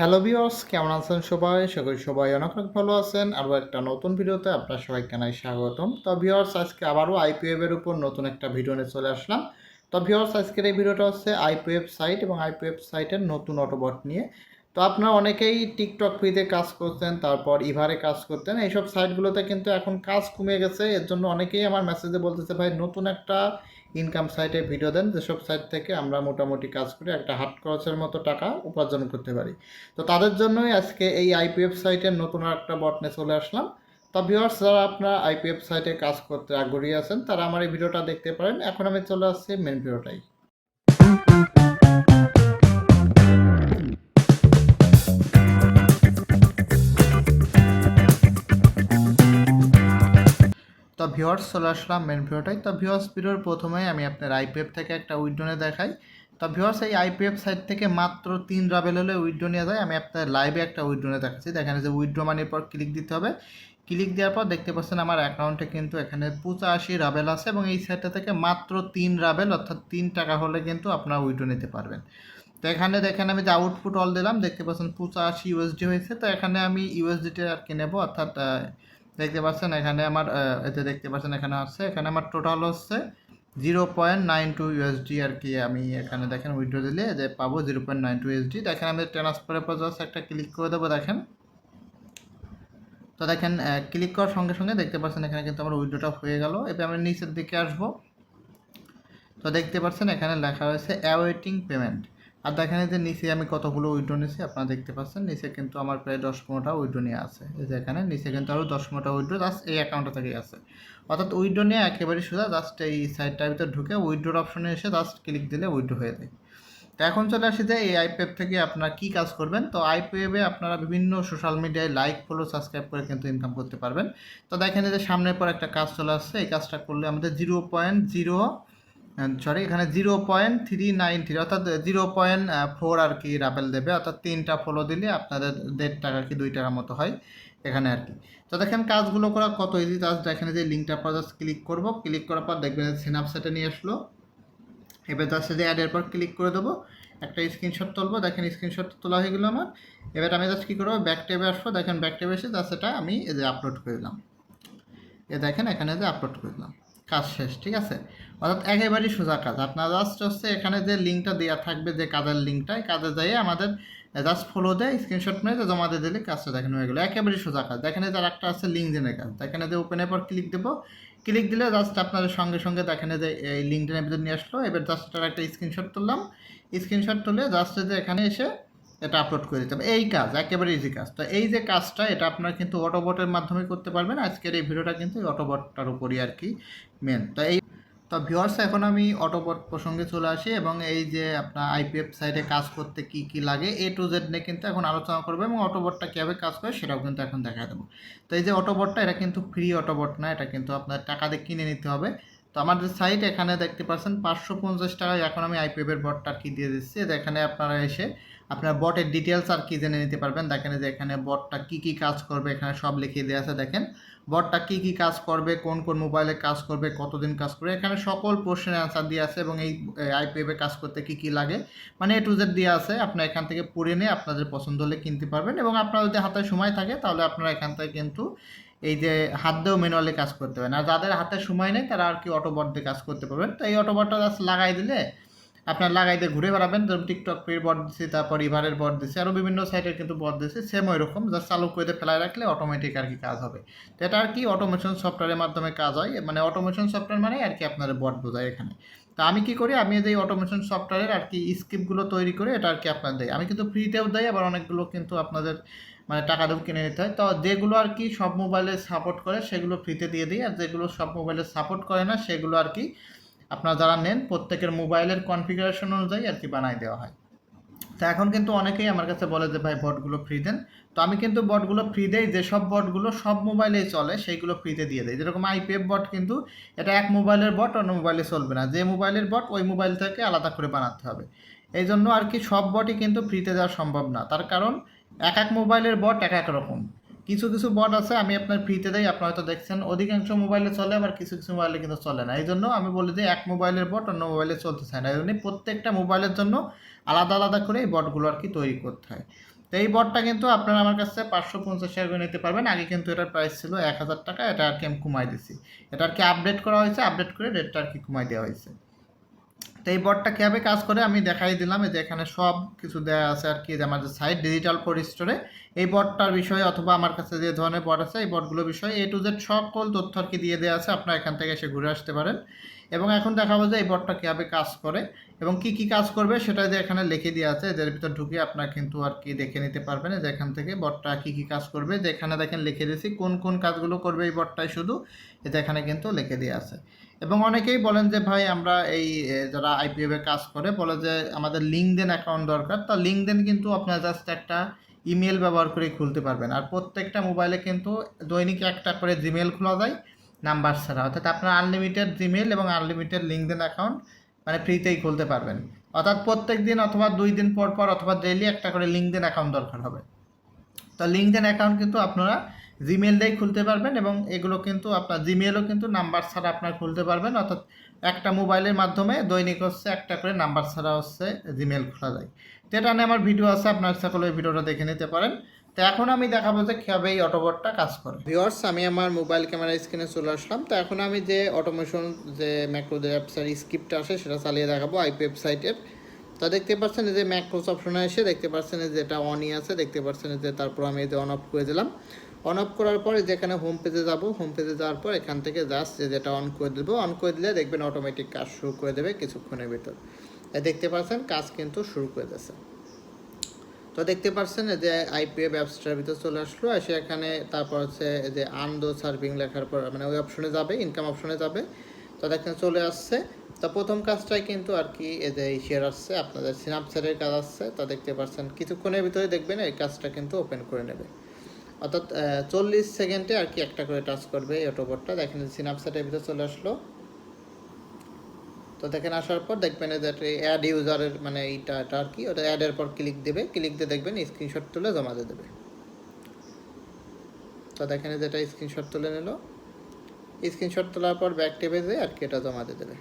Hello viewers কেমন আছেন সবাই? সকল সবাই অনেক অনেক ভালো আছেন। আরও একটা নতুন ভিডিওতে আপনার সবাইকে জানাই স্বাগতম। তো ভিউয়ার্স আজকে আবারও আইপিএফ এর উপর নতুন একটা ভিডিও নিয়ে চলে আসলাম। তো ভিউয়ার্স আজকের এই ভিডিওটা হচ্ছে আইপিএফ সাইট এবং আইপিএফ সাইটের নতুন অটোবট নিয়ে। তো আপনারা অনেকেই টিকটক ফ্রিতে কাজ করতেন, তারপর ইভারে কাজ করতেন। এইসব সাইটগুলোতে কিন্তু এখন কাজ কমে গেছে। এর জন্য অনেকেই আমার মেসেজে বলতেছে, ভাই, নতুন একটা ইনকাম সাইটে ভিডিও দেন যেসব সাইট থেকে আমরা মোটামুটি কাজ করে একটা হাট খরচের মতো টাকা উপার্জন করতে পারি। তো তাদের জন্যই আজকে এই আইপিএফ সাইটের নতুন একটা বটনে চলে আসলাম। তা ভিউয়ার্স যারা আপনারা আইপিএফ সাইটে কাজ করতে আগ্রহী আছেন, তারা আমার এই ভিডিওটা দেখতে পারেন। এখন আমি চলে আসছি মেন ভিডিওটাই তো ভিউয়ার্স চলে আসলাম মেন ভিডিওটাই তো ভিউয়ার্স ভিডিওর প্রথমেই আমি আপনার আইপিএফ থেকে একটা উইড্রোনে দেখাই। তো ভিউয়ার্স এই আইপিএফ সাইট থেকে মাত্র তিন রাবেল হলে উইড্রো নিয়ে যায়। আমি আপনার লাইভে একটা উইড্রোনে দেখাচ্ছি। দেখেন যে উইড্রো মানির পর ক্লিক দিতে হবে। ক্লিক দেওয়ার পর দেখতে পাচ্ছেন আমার অ্যাকাউন্টে কিন্তু এখানে পঁচাশি রাবেল আছে এবং এই সাইটটা থেকে মাত্র তিন রাবেল অর্থাৎ তিন টাকা হলে কিন্তু আপনারা উইড্রো নিতে পারবেন। তো এখানে দেখেন আমি যে আউটপুট অল দিলাম, দেখতে পাচ্ছেন পঁচাশি ইউএসডি হয়েছে। তো এখানে আমি ইউএসডিটা আর কি নেব? অর্থাৎ দেখতে পাচ্ছেন এখানে আমার এতে দেখতে পাচ্ছেন এখানে আছে এখানে আমার টোটাল হচ্ছে zero point nine two USD আর কি আমি এখানে দেখেন উইড্রো দিলে যে পাবো zero point nine two USD দেখেন আমি ট্রান্সফারের পর জাস্ট একটা ক্লিক করে দেবো, দেখেন। তো দেখেন ক্লিক করার সঙ্গে সঙ্গে দেখতে পাচ্ছেন এখানে কিন্তু আমার উইড্রোটা হয়ে গেল। এবার আমি নিচের দিকে আসব। তো দেখতে পাচ্ছেন এখানে লেখা হয়েছে অ্যাওয়েটিং পেমেন্ট আর দেখেন যে নিচে আমি কতগুলো উইড্রো নিয়েছি, আপনারা দেখতে পাচ্ছেন, নিচে কিন্তু আমার প্রায় দশ পনেরোটা উইড্রো নিয়ে আছে। এই যে এখানে, নিচে কিন্তু আরও দশ পনেরোটা উইড্রো জাস্ট এই অ্যাকাউন্টটা থেকেই আছে। অর্থাৎ উইড্রো নিয়ে একেবারে সোজা জাস্ট এই সাইটটার ভিতরে ঢুকে উইড্রোর অপশনে এসে জাস্ট ক্লিক দিলে উইড্রো হয়ে যায়। তো এখন চলে আসি যে এই আইপিএফ থেকে আপনারা কী কাজ করবেন? তো আইপিএফে আপনারা বিভিন্ন সোশ্যাল মিডিয়ায় লাইক ফলো সাবস্ক্রাইব করে কিন্তু ইনকাম করতে পারবেন। তো দেখেন যে সামনের পর একটা কাজ চলে আসছে, এই কাজটা করলে আমাদের জিরো পয়েন্ট জিরো সরি এখানে zero point three nine three অর্থাৎ জিরো পয়েন্ট ফোর আর কি রাবেল দেবে, অর্থাৎ তিনটা ফলো দিলে আপনাদের দেড় টাকা কি, দুই টাকার মতো হয় এখানে আর কি। তো দেখেন কাজগুলো করা কত ইজি জাস্ট এখানে যে লিঙ্কটা পর জাস্ট ক্লিক করব ক্লিক করার পর দেখবেন সিনাপসেটে নিয়ে আসলো। এবার জাস্ট যে অ্যাডের পর ক্লিক করে দেবো, একটা স্ক্রিনশট তুলবো, দেখেন স্ক্রিনশট তোলা হয়ে গেলো আমার। এবার আমি জাস্ট কী করব ব্যাক টেবে আসব, দেখেন ব্যাক টেবে এসে জাস্ট এটা আমি এই যে আপলোড করে দিলাম। এ দেখেন এখানে যে আপলোড করে দিলাম। কাজ শেষ, ঠিক আছে? অর্থাৎ একেবারেই সোজা কাজ। আপনার জাস্ট হচ্ছে এখানে যে লিঙ্কটা দেওয়া থাকবে, যে কাজের লিঙ্কটা কাজে যাইয়ে আমাদের জাস্ট ফলো দেয় স্ক্রিনশট মেরে জমা দিয়ে দিলে কাজটা দেখানো হয়ে গেলো। একেবারেই সোজা কাজ। দেখেন যে একটা আছে লিঙ্ক জেনের কাজ। দেখেন যে ওপেনের পর ক্লিক দেবো। ক্লিক দিলে জাস্ট আপনাদের সঙ্গে সঙ্গে দেখেন যে এই লিঙ্কটার ভিতরে নিয়ে আসলো। এবার জাস্ট এটার একটা স্ক্রিনশট তুললাম। স্ক্রিনশট তুলে জাস্ট যে এখানে এসে এটা আপলোড করে দিতে হবে। এই কাজ, একেবারে ইজি কাজ। তো এই যে কাজটা, এটা আপনারা কিন্তু অটোবটের মাধ্যমে করতে পারবেন। আজকের এই ভিডিওটা কিন্তু অটোবটটার উপরই আর কি মেন তো এই তো ভিওয়ার্স এখন আমি অটোবট প্রসঙ্গে চলে আসি এবং এই যে আপনার আইপিএফ সাইটে কাজ করতে কি কি লাগে এ টু জেড নিয়ে কিন্তু এখন আলোচনা করবে এবং অটোবটটা কীভাবে কাজ করে সেটাও কিন্তু এখন দেখা দেবো। তো এই যে অটোবটটা এটা কিন্তু ফ্রি অটোবট না, এটা কিন্তু আপনার টাকা দিয়ে কিনে নিতে হবে। তো আমার যে সাইট এখানে দেখতে পাচ্ছেন পাঁচশো পঞ্চাশ টাকায় এখন আমি আইপিএফের বটটা কি দিয়ে দিচ্ছি। এখানে আপনারা এসে আপনার বটের ডিটেলস আর কি জেনে নিতে পারবেন। দেখেন যে এখানে বটটা কি কি কাজ করবে, এখানে সব লিখিয়ে দেওয়া আছে, দেখেন। বটটা কি কি কাজ করবে, কোন কোন মোবাইলে কাজ করবে, কতদিন কাজ করবে, এখানে সকল প্রশ্নের অ্যান্সার দিয়ে আছে এবং এই আইপিএফে কাজ করতে কি কি লাগে মানে এ টু জেড দিয়ে আছে। আপনারা এখান থেকে পড়ে নিয়ে আপনাদের পছন্দ হলে কিনতে পারবেন এবং আপনার যদি হাতে সময় থাকে, তাহলে আপনারা এখান থেকে কিন্তু এই যে হাত দিয়েও ম্যানুয়ালি কাজ করতে পারেন। আর যাদের হাতে সময় নেই, তারা আর কি অটোবট দিয়ে কাজ করতে পারবেন। তো এই অটোবটটা জাস্ট লাগাই দিলে আপনার লাগাই দিয়ে ঘুরে বেড়াবেন, যেমন টিকটক পের বট দিছি, তারপর ইভারের বট দিছি আরও বিভিন্ন সাইটের কিন্তু বট দিছি সেম ওই রকম জাস্ট চালু করে ফেলায় রাখলে অটোমেটিক আর কি কাজ হবে। তো এটা আর কি অটোমেশন সফটওয়্যারের মাধ্যমে কাজ হয় মানে অটোমেশন সফটওয়্যার মানে আর কি আপনার বট বোঝায় এখানে। তা আমি কি করি? আমি যে অটোমেশন সফটওয়্যারের আর কি স্ক্রিপ্টগুলো তৈরি করে এটা আর কি আপনার দেয় আমি কিন্তু ফ্রিতেও দেয় আবার অনেকগুলো কিন্তু আপনাদের মানে টাকা দেবো কিনে নিতে হয়। তো যেগুলো আর কি সব মোবাইলে সাপোর্ট করে, সেগুলো ফ্রিতে দিয়ে দিই, আর যেগুলো সব মোবাইলে সাপোর্ট করে না, সেগুলো আর কি আপনারা যারা নেন, প্রত্যেকের মোবাইলের কনফিগারেশন অনুযায়ী আর কি বানাই দেওয়া হয়। তো এখন কিন্তু অনেকেই আমার কাছে বলে যে, ভাই বটগুলো ফ্রি দেন। তো আমি কিন্তু বটগুলো ফ্রি দেই যেসব বটগুলো সব মোবাইলেই চলে, সেইগুলো ফ্রিতে দিয়ে দেয় যেরকম আইপিএফ বট কিন্তু এটা এক মোবাইলের বট অন্য মোবাইলে চলবে না। যে মোবাইলের বট ওই মোবাইল থেকে আলাদা করে বানাতে হবে। এই জন্য আর কি সব বটই কিন্তু ফ্রিতে দেওয়া সম্ভব না। তার কারণ এক এক মোবাইলের বট এক এক রকম। কিছু কিছু বট আছে, আমি আপনার ফ্রিতে দেই আপনারা হয়তো দেখছেন, অধিকাংশ মোবাইলে চলে, আবার কিছু কিছু মোবাইলে কিন্তু চলে না। এই জন্য আমি বলি যে এক মোবাইলের বট অন্য মোবাইলে চলতে চায় না। এই জন্য প্রত্যেকটা মোবাইলের জন্য আলাদা আলাদা করে এই বটগুলো আর কি তৈরি করতে হয়। তো এই বটটা কিন্তু আপনারা আমার কাছে পাঁচশো পঞ্চাশ টাকা করে নিতে পারবেন। আগে কিন্তু এটার প্রাইস ছিল এক হাজার টাকা, এটা আর কি আমি কমাই দিছি। এটা আর কি আপডেট করা হয়েছে আপডেট করে রেটটা আর কি কমাই দেওয়া হয়েছে। তো এই বটটা কীভাবে কাজ করে? আমি দেখাই দিলাম। যে এখানে সব কিছু দেওয়া আছে আর কি, যে আমাদের সাইট ডিজিটাল ফোর স্টোরে এই বটটার বিষয়ে অথবা আমার কাছে যে ধরনের বট আছে, এই বটগুলোর বিষয়ে এ টু জেড সকল তথ্য আর কি দিয়ে দেওয়া আছে। আপনারা এখান থেকে এসে ঘুরে আসতে পারেন। এবং এখন দেখাবো যে এই বটটা কীভাবে কাজ করে এবং কি কি কাজ করবে সেটা যে এখানে লিখে দেওয়া আছে। এদের ভিতর ঢুকে আপনারা কিন্তু আর কি দেখে নিতে পারবেন। যে এখান থেকে বটটা কি কি কাজ করবে। যে এখানে দেখেন লিখে দিয়েছি, কোন কোন কাজগুলো করবে এই বটটাই শুধু। এটা এখানে কিন্তু লিখে দেওয়া আছে। এবং অনেকেই বলেন যে, ভাই, আমরা এই যারা আইপিএফ কাজ করে, বলে যে, আমাদের লিঙ্কডেন অ্যাকাউন্ট দরকার। তো লিঙ্কডেন কিন্তু আপনার জাস্ট একটা ইমেল ব্যবহার করে খুলতে পারবেন। আর প্রত্যেকটা মোবাইলে কিন্তু দৈনিক একটা করে জিমেল খোলা যায়, নাম্বার ছাড়া। অর্থাৎ আপনার আনলিমিটেড জিমেল এবং আনলিমিটেড লিঙ্কডেন অ্যাকাউন্ট মানে ফ্রিতেই খুলতে পারবেন। অর্থাৎ প্রত্যেক দিন অথবা দুই দিন পর পর অথবা ডেইলি একটা করে লিঙ্কডেন অ্যাকাউন্ট দরকার হবে। তো লিঙ্কডেন অ্যাকাউন্ট কিন্তু আপনারা জিমেল দিয়েই খুলতে পারবেন এবং এগুলো কিন্তু আপনার জিমেলও কিন্তু নাম্বার ছাড়া আপনার খুলতে পারবেন। অর্থাৎ একটা মোবাইলের মাধ্যমে দৈনিক হচ্ছে একটা করে নাম্বার ছাড়া হচ্ছে জিমেল খোলা যায়। তো এটা নিয়ে আমার ভিডিও আছে, আপনার সকলে ওই ভিডিওটা দেখে নিতে পারেন। তো এখন আমি দেখাবো যে কীভাবে এই অটোবোর্ডটা কাজ করে। ভিওয়ার্স আমি আমার মোবাইল ক্যামেরা স্ক্রিনে চলে আসলাম। তো এখন আমি যে অটোমেশন যে ম্যাক্রোদের অ্যাপসের স্ক্রিপ্ট আসে সেটা চালিয়ে দেখাবো আইপি ওয়েবসাইটের তা দেখতে পাচ্ছেন যে ম্যাক্রোস অপশনে এসে, দেখতে পাচ্ছেন যে এটা অনই আছে, দেখতে পাচ্ছেন যে তারপর আমি যে অন অফ করে দিলাম। অন অফ করার পর যেখানে হোম পেজে যাব হোম পেজে যাওয়ার পর এখান থেকে জাস্ট যে যেটা অন করে দেবো। অন করে দিলে দেখবেন অটোমেটিক কাজ শুরু করে দেবে কিছুক্ষণের ভিতর। দেখতে পাচ্ছেন কাজ কিন্তু শুরু করে দিয়েছে। তো দেখতে পাচ্ছেন যে আইপিএ ব্যবসাটার ভিতর চলে আসলো, এসে এখানে তারপর হচ্ছে যে আন্দো সার্ভিং লেখার পর মানে ওই অপশনে যাবে ইনকাম অপশনে যাবে। তো দেখেন চলে আসছে। তো প্রথম কাজটাই কিন্তু আর কি যে শেয়ার আসছে, আপনাদের সিনাপচারের কাজ আসছে। তা দেখতে পাচ্ছেন কিছুক্ষণের ভিতরে দেখবেন এই কাজটা কিন্তু ওপেন করে নেবে। অর্থাৎ চল্লিশ সেকেন্ডে আর কি একটা করে টাচ করবে এই অটোবোর্ডটা দেখেন সিনাপচারের ভিতরে চলে আসলো। তো দেখেন, আসার পর দেখবেন যে অ্যাড ইউজারের মানে এইটা, এটা আর কি, ওটা অ্যাডের পর ক্লিক দেবে। ক্লিক দিয়ে দেখবেন স্ক্রিনশট তুলে জমা দিয়ে দেবে। তো দেখেন, এই যে এটা স্ক্রিনশট তুলে নিল। স্ক্রিনশট তোলার পর ব্যাক টেপে আর কি এটা জমা দিয়ে দেবে।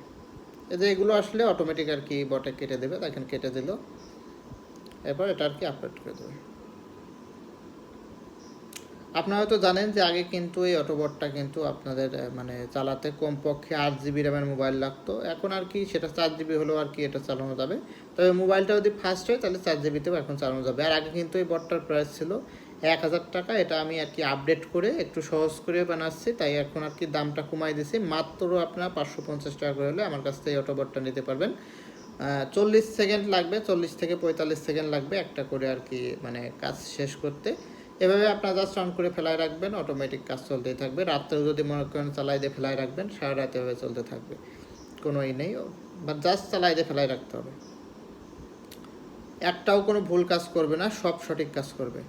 এই যে এগুলো আসলে অটোমেটিক আর কি বটে কেটে দেবে। দেখেন, কেটে দিল। এরপর এটা আর কি আপলোড করে দেবে। আপনারা হয়তো জানেন যে আগে কিন্তু এই অটোবটটা কিন্তু আপনাদের মানে চালাতে কমপক্ষে আট জিবি র্যামের মোবাইল লাগতো। এখন আর কি সেটা চার জিবি হলেও আর কি এটা চালানো যাবে। তবে মোবাইলটা যদি ফাস্ট হয়, তাহলে চার জিবিতেও এখন চালানো যাবে। আর আগে কিন্তু এই বটটার প্রাইস ছিল এক হাজার টাকা। এটা আমি আর কি আপডেট করে একটু সহজ করে বানাচ্ছি, তাই এখন আর কি দামটা কমাই দিয়েছি মাত্র আপনার পাঁচশো পঞ্চাশ টাকা করে হলে আমার কাছ থেকে এই অটোবটটা নিতে পারবেন। চল্লিশ সেকেন্ড লাগবে, চল্লিশ থেকে পঁয়তাল্লিশ সেকেন্ড লাগবে একটা করে আর কি মানে কাজ শেষ করতে। এভাবে আপনার জাস্ট অন করে ফেলায় রাখবেন অটোমেটিক কাজ চলতেই থাকবে। রাত্রেও যদি মনে করেন চালাই দিয়ে ফেলায় রাখবেন, সারা রাত এভাবে চলতে থাকবে। কোনো ই নেই, বা জাস্ট চালাই দিয়ে ফেলায় রাখতে হবে। একটাও কোনো ভুল কাজ করবে না, সব সঠিক কাজ করবে।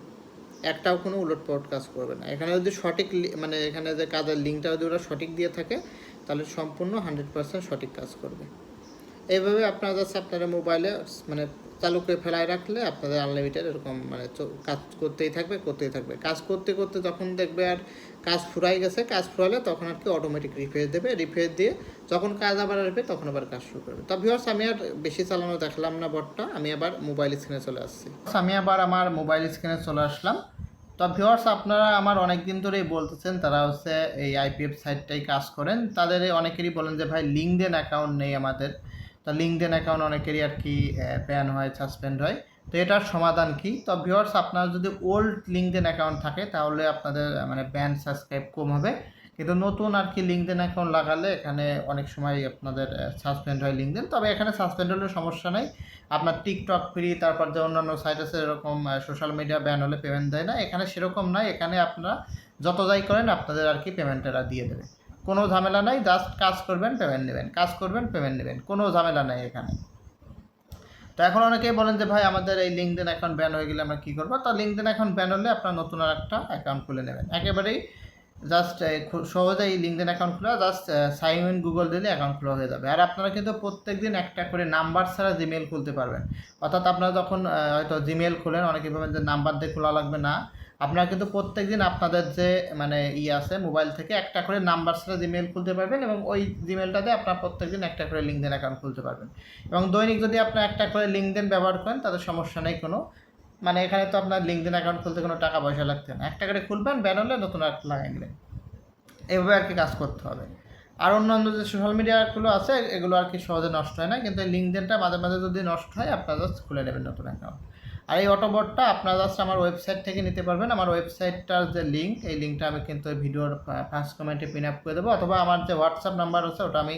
একটাও কোনো উলটপালট কাজ করবে না। এখানে যদি সঠিক মানে এখানে যে কাজের লিঙ্কটা যদি ওরা সঠিক দিয়ে থাকে, তাহলে সম্পূর্ণ হান্ড্রেড পার্সেন্ট সঠিক কাজ করবে। এইভাবে আপনারা জাস্ট আপনারা মোবাইলে মানে চালু করে ফেলায় রাখলে আপনাদের আনলিমিটেড এরকম মানে কাজ করতেই থাকবে করতেই থাকবে। কাজ করতে করতে যখন দেখবে আর কাজ ফুরাই গেছে, কাজ ফুরালে তখন আর কি অটোমেটিক রিফ্রেশ দেবে। রিফ্রেশ দিয়ে যখন কাজ আবার আসবে, তখন আবার কাজ শুরু করবে। তো ভিউয়ার্স আমি আর বেশি চালানো দেখলাম না বটটা, আমি আবার মোবাইল স্ক্রিনে চলে আসছি। আমি আবার আমার মোবাইল স্ক্রিনে চলে আসলাম। তো ভিউয়ার্স আপনারা আমার অনেক দিন ধরেই বলতেছেন, তারা হচ্ছে এই আইপিএফ সাইটটাই কাজ করেন। তাদের অনেকেরই বলেন যে, ভাই লিঙ্কডেন অ্যাকাউন্ট নেই আমাদের। তো লিঙ্কডেন অ্যাকাউন্ট অনেকেরই আর কি ব্যান হয় সাসপেন্ড হয়। তো এটার সমাধান কি? তো ভিউয়ার্স আপনার যদি ওল্ড লিঙ্কডেন অ্যাকাউন্ট থাকে, তাহলে আপনাদের মানে ব্যান সাবস্ক্রাইব কম হবে। কিন্তু নতুন আর কি লিঙ্কডেন অ্যাকাউন্ট লাগালে এখানে অনেক সময় আপনাদের সাসপেন্ড হয় লিঙ্কডেন তবে এখানে সাসপেন্ড হলে সমস্যা নেই। আপনার টিকটক ফ্রি তারপর যে অন্যান্য সাইট আছে, এরকম সোশ্যাল মিডিয়া ব্যান হলে পেমেন্ট দেয় না। এখানে সেরকম নয় এখানে আপনারা যত যাই করেন, আপনাদের আর কি পেমেন্টেরা দিয়ে দেবে। কোনো ঝামেলা নাই জাস্ট কাজ করবেন পেমেন্ট নেবেন। কাজ করবেন পেমেন্ট নেবেন, কোনো ঝামেলা নাই এখানে। তো এখন অনেকেই বলেন যে, ভাই, আমাদের এই লিঙ্কডেন অ্যাকাউন্ট ব্যান হয়ে গেলে আমরা কী করব? তো লিঙ্কডেন অ্যাকাউন্ট ব্যান হলে আপনার নতুন আর একটা অ্যাকাউন্ট খুলে নেবেন। একেবারেই জাস্ট সহজে এই লিঙ্কডেন অ্যাকাউন্ট খোলা জাস্ট সাইন ইন গুগল দিলে অ্যাকাউন্ট খোলা হয়ে যাবে। আর আপনারা কিন্তু প্রত্যেক দিন একটা করে নাম্বার ছাড়া জিমেল খুলতে পারবেন। অর্থাৎ আপনারা যখন হয়তো জিমেল খুলেন অনেকে ভাবেন যে, নাম্বার দিয়ে খোলা লাগবে না। আপনারা কিন্তু প্রত্যেক দিন আপনাদের যে মানে ই আছে মোবাইল থেকে একটা করে নাম্বার ছাড়া জিমেল খুলতে পারবেন এবং ওই জিমেলটাতে আপনার প্রত্যেক দিন একটা করে লিঙ্কডেন অ্যাকাউন্ট খুলতে পারবেন। এবং দৈনিক যদি আপনি একটা করে লিঙ্কডেন ব্যবহার করেন তাদের সমস্যা নেই কোনো। মানে এখানে তো আপনার লিঙ্কডিন অ্যাকাউন্ট খুলতে কোনো টাকা পয়সা লাগছে না। একটা করে খুলবেন, ব্যান হলে নতুন আর লাগাই নেবেন। এইভাবে আর কি কাজ করতে হবে। আর অন্যান্য যে সোশ্যাল মিডিয়াগুলো আছে, এগুলো আর কি সহজে নষ্ট হয় না। কিন্তু এই লিঙ্কডিনটা মাঝে মাঝে যদি নষ্ট হয়, আপনারা জাস্ট খুলে নেবেন নতুন অ্যাকাউন্ট আর এই অটোবটটা আপনারা জাস্ট আমার ওয়েবসাইট থেকে নিতে পারবেন। আমার ওয়েবসাইটটার যে লিঙ্ক এই লিঙ্কটা আমি কিন্তু এই ভিডিওর ফার্স্ট কমেন্টে পিন আপ করে দেবো। অথবা আমার যে হোয়াটসঅ্যাপ নাম্বার আছে, ওটা আমি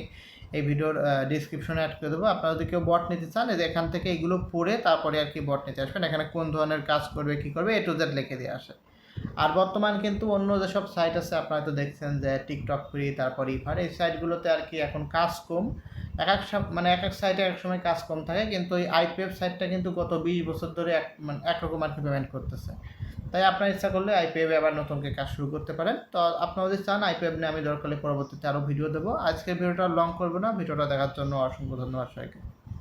এই ভিডিওর ডিসক্রিপশনে অ্যাড করে দেবো। আপনারা যদি কেউ বট নিতে চান এখান থেকে এইগুলো পড়ে তারপরে আর কি বট নিতে আসবেন। এখানে কোন ধরনের কাজ করবে, কী করবে এ টু জেড লিখে দিয়ে আসে। আর বর্তমান কিন্তু অন্য যেসব সাইট আছে, আপনারা তো দেখছেন যে টিকটক ফ্রি তারপর ইফার এই সাইটগুলোতে আর কি এখন কাজ কম। এক এক মানে এক এক সাইটে এক সময় কাজ কম থাকে, কিন্তু এই আইপিএফ সাইটটা কিন্তু গত বিশ বছর ধরে এক মানে একরকম আর কি পেমেন্ট করতেছে। তাই আপনার ইচ্ছা করলে আইপিএফ আবার নতুনকে কাজ শুরু করতে পারেন। তো আপনারা যদি চান আইপিএফ নিয়ে আমি দরকার হলে পরবর্তীতে আরও ভিডিও দেবো। আজকের ভিডিওটা লং করব না ভিডিওটা দেখার জন্য অসংখ্য ধন্যবাদ সবাইকে।